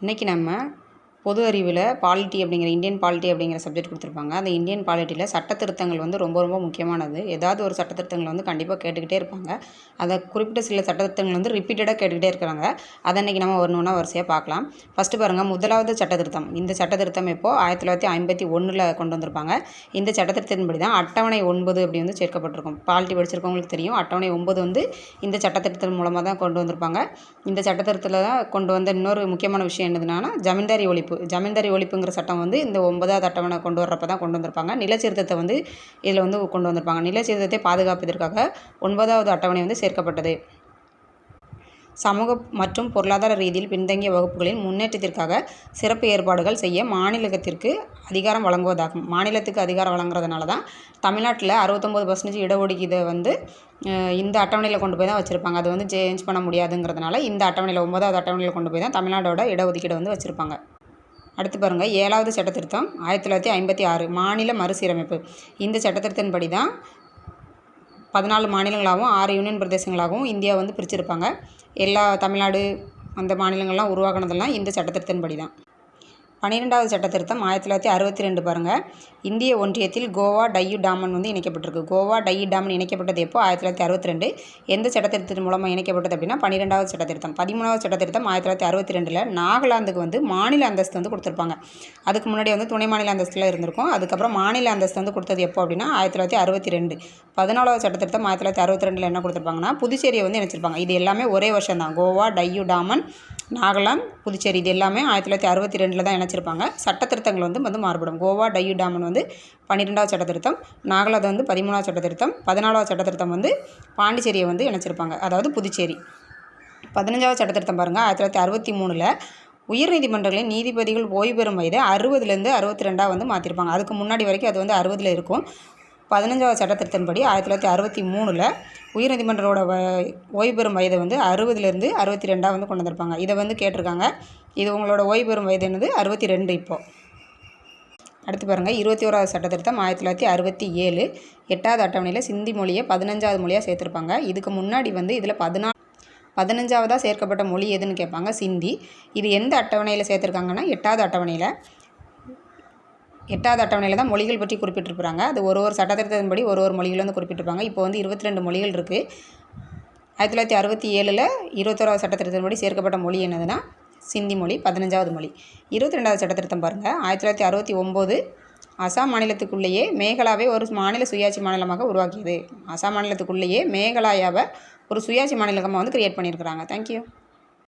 இன்றைக்கி நம்ம பொது அறிவில் பாலிட்டி அப்படிங்கிற இந்தியன் பாலிட்டி அப்படிங்கிற சப்ஜெக்ட் கொடுத்துருப்பாங்க. அந்த இந்தியன் பாலிட்டியில் சட்ட திருத்தங்கள் வந்து ரொம்ப ரொம்ப முக்கியமானது. ஏதாவது ஒரு சட்ட திருத்தங்களை வந்து கண்டிப்பாக கேட்டுக்கிட்டே இருப்பாங்க. அதை குறிப்பிட்ட சில சட்ட திருத்தங்கள் வந்து ரிப்பீட்டடாக கேட்டுக்கிட்டே இருக்கிறாங்க. அதை இன்றைக்கி நம்ம ஒன்று வரிசையாக பார்க்கலாம். ஃபஸ்ட்டு பாருங்கள் முதலாவது சட்ட திருத்தம் இந்த சட்ட திருத்தம் எப்போ? ஆயிரத்தி தொள்ளாயிரத்தி ஐம்பத்தி ஒன்றில் கொண்டு வந்திருப்பாங்க. இந்த சட்ட திருத்தத்தின்படி தான் அட்டவணை ஒன்பது அப்படி வந்து சேர்க்கப்பட்டிருக்கும். பாலிட்டி படிச்சிருக்கவங்களுக்கு தெரியும். அட்டவணை ஒன்பது வந்து இந்த சட்ட திருத்தம் மூலமாக தான் கொண்டு வந்திருப்பாங்க. இந்த சட்ட திருத்தத்தில் தான் கொண்டு வந்த இன்னொரு முக்கியமான விஷயம் என்னதுன்னா ஜமீன்தாரி ஒழிப்பு. ஜமீன்தாரி ஒழிப்புங்கிற சட்டம் வந்து இந்த ஒன்பதாவது அட்டவணை கொண்டு வர்றப்ப தான் கொண்டு வந்திருப்பாங்க. நிலச்சீர்த்தத்தை வந்து இதில் வந்து கொண்டு வந்திருப்பாங்க. நிலச்சீர்த்தத்தை பாதுகாப்பதற்காக ஒன்பதாவது அட்டவணை வந்து சேர்க்கப்பட்டது. சமூக மற்றும் பொருளாதார ரீதியில் பின்தங்கிய வகுப்புகளின் முன்னேற்றத்திற்காக சிறப்பு ஏற்பாடுகள் செய்ய மாநிலத்திற்கு அதிகாரம் வழங்குவதாகும். மாநிலத்துக்கு அதிகாரம் வழங்குறதுனால தான் தமிழ்நாட்டில் அறுபத்தொம்போது பர்சன்டேஜ் இடஒதுக்கீதை வந்து இந்த அட்டவணையில் கொண்டு போய் தான் வச்சுருப்பாங்க. அது வந்து சேஞ்ச் பண்ண முடியாதுங்கிறதுனால இந்த அட்டவணையில் ஒன்பதாவது அட்டவணையில் கொண்டு போய் தான் தமிழ்நாடோட இடஒதுக்கீடு வந்து வச்சுருப்பாங்க. அடுத்து பாருங்கள் ஏழாவது சட்டத்திருத்தம் ஆயிரத்தி தொள்ளாயிரத்தி ஐம்பத்தி ஆறு மாநில மறுசீரமைப்பு. இந்த சட்டத்திருத்தின்படி தான் பதினாலு மாநிலங்களாகவும் ஆறு யூனியன் பிரதேசங்களாகவும் இந்தியா வந்து பிரிச்சுருப்பாங்க. எல்லா தமிழ்நாடு அந்த மாநிலங்கள்லாம் உருவாக்குனதெல்லாம் இந்த சட்டத்திருத்தின்படி தான் பன்னிரெண்டாவது சட்ட திருத்தம் ஆயிரத்தி தொள்ளாயிரத்தி அறுபத்தி ரெண்டு பாருங்கள் இந்திய ஒன்றியத்தில் கோவா டையு டாமன் வந்து இணைக்கப்பட்டிருக்கு. கோவா டையு டாமன் இணைக்கப்பட்டது எப்போ? ஆயிரத்தி தொள்ளாயிரத்தி அறுபத்தி ரெண்டு எந்த சட்டத்திருத்தத்தின் மூலமாக இணைக்கப்பட்டது அப்படின்னா பன்னிரெண்டாவது சட்டத்திருத்தம். பதிமூணாவது சட்டத்திருத்தம் ஆயிரத்தி தொள்ளாயிரத்தி அறுபத்தி ரெண்டில் நாகாலாந்துக்கு வந்து மாநில அந்தஸ்து வந்து கொடுத்துருப்பாங்க. அதுக்கு முன்னாடி வந்து துணை மாநில அந்தஸ்தில் இருந்திருக்கும். அதுக்கப்புறம் மாநில அந்தஸ்து வந்து கொடுத்தது எப்போ அப்படின்னா ஆயிரத்தி தொள்ளாயிரத்தி அறுபத்தி ரெண்டு பதினாலாவது சட்டத்திருத்தம் ஆயிரத்தி தொள்ளாயிரத்தி அறுபத்தி ரெண்டில் என்ன கொடுத்துருப்பாங்கன்னா புதுச்சேரியை வந்து இணைச்சிருப்பாங்க. இது எல்லாமே ஒரே வருஷம் தான் கோவா டையு டாமன் நாகாலாந்து புதுச்சேரி இது எல்லாமே ஆயிரத்தி தொள்ளாயிரத்தி அறுபத்தி ரெண்டில் தான் இணைச்சிருப்பாங்க. சட்ட திருத்தங்கள் வந்து வந்து மாறுபடும். கோவா டையூ டாமன் வந்து பன்னிரெண்டாவது சட்ட திருத்தம் நாகாலாந்து வந்து பதிமூணாவது சட்ட திருத்தம் பதினாலாவது சட்ட திருத்தம் வந்து பாண்டிச்சேரியை வந்து இணைச்சிருப்பாங்க. அதாவது புதுச்சேரி. பதினஞ்சாவது சட்ட திருத்தம் பாருங்கள் ஆயிரத்தி தொள்ளாயிரத்தி அறுபத்தி மூணில் உயர்நீதிமன்றங்களின் நீதிபதிகள் ஓய்வு பெறும் வயது அறுபதுலேருந்து அறுபத்தி ரெண்டாக வந்து மாற்றிருப்பாங்க அதுக்கு முன்னாடி வரைக்கும் அது வந்து அறுபதில் இருக்கும். பதினஞ்சாவது சட்டத்திருத்தன்படி ஆயிரத்தி தொள்ளாயிரத்தி அறுபத்தி மூணில் உயர்நீதிமன்றோட வ ஓய்வு பெறும் வயதை வந்து அறுபதுலேருந்து அறுபத்தி ரெண்டாக வந்து கொண்டு வந்திருப்பாங்க. இதை வந்து கேட்டிருக்காங்க. இது உங்களோட ஓய்வு பெறும் வயது என்னது? அறுபத்தி ரெண்டு இப்போது அடுத்து பாருங்கள் இருபத்தி ஓராவது சட்டத்திருத்தம் ஆயிரத்தி தொள்ளாயிரத்தி அறுபத்தி ஏழு. எட்டாவது அட்டவணையில் சிந்தி மொழியை பதினஞ்சாவது மொழியாக சேர்த்துருப்பாங்க. இதுக்கு முன்னாடி வந்து இதில் பதினா பதினஞ்சாவதாக சேர்க்கப்பட்ட மொழி எதுன்னு கேட்பாங்க? சிந்தி. இது எந்த அட்டவணையில் சேர்த்துருக்காங்கன்னா எட்டாவது அட்டவணையில். எட்டாவது அட்டவணையில் தான் மொழிகள் பற்றி குறிப்பிட்டிருப்பாங்க அது ஒரு ஒரு சட்டத்திட்டத்தின்படி ஒரு ஒரு மொழிகள் வந்து குறிப்பிட்டிருப்பாங்க. இப்போ வந்து இருபத்தி ரெண்டு மொழிகள் இருக்குது ஆயிரத்தி தொள்ளாயிரத்தி அறுபத்தி ஏழில் இருபத்தோராவது சட்டத்திட்டத்தின்படி சேர்க்கப்பட்ட மொழி என்னதுன்னா சிந்தி மொழி பதினஞ்சாவது மொழி. இருபத்தி ரெண்டாவது சட்டத்திருத்தம் பாருங்கள் ஆயிரத்தி தொள்ளாயிரத்தி அறுபத்தி ஒம்பது அசாம் மாநிலத்துக்குள்ளேயே மேகலாவை ஒரு மாநில சுயாட்சி மாநிலமாக உருவாக்கியது. அசாம் மாநிலத்துக்குள்ளேயே மேகலாயாவை ஒரு சுயாட்சி மாநிலமாக வந்து கிரியேட் பண்ணியிருக்கிறாங்க. தேங்க்யூ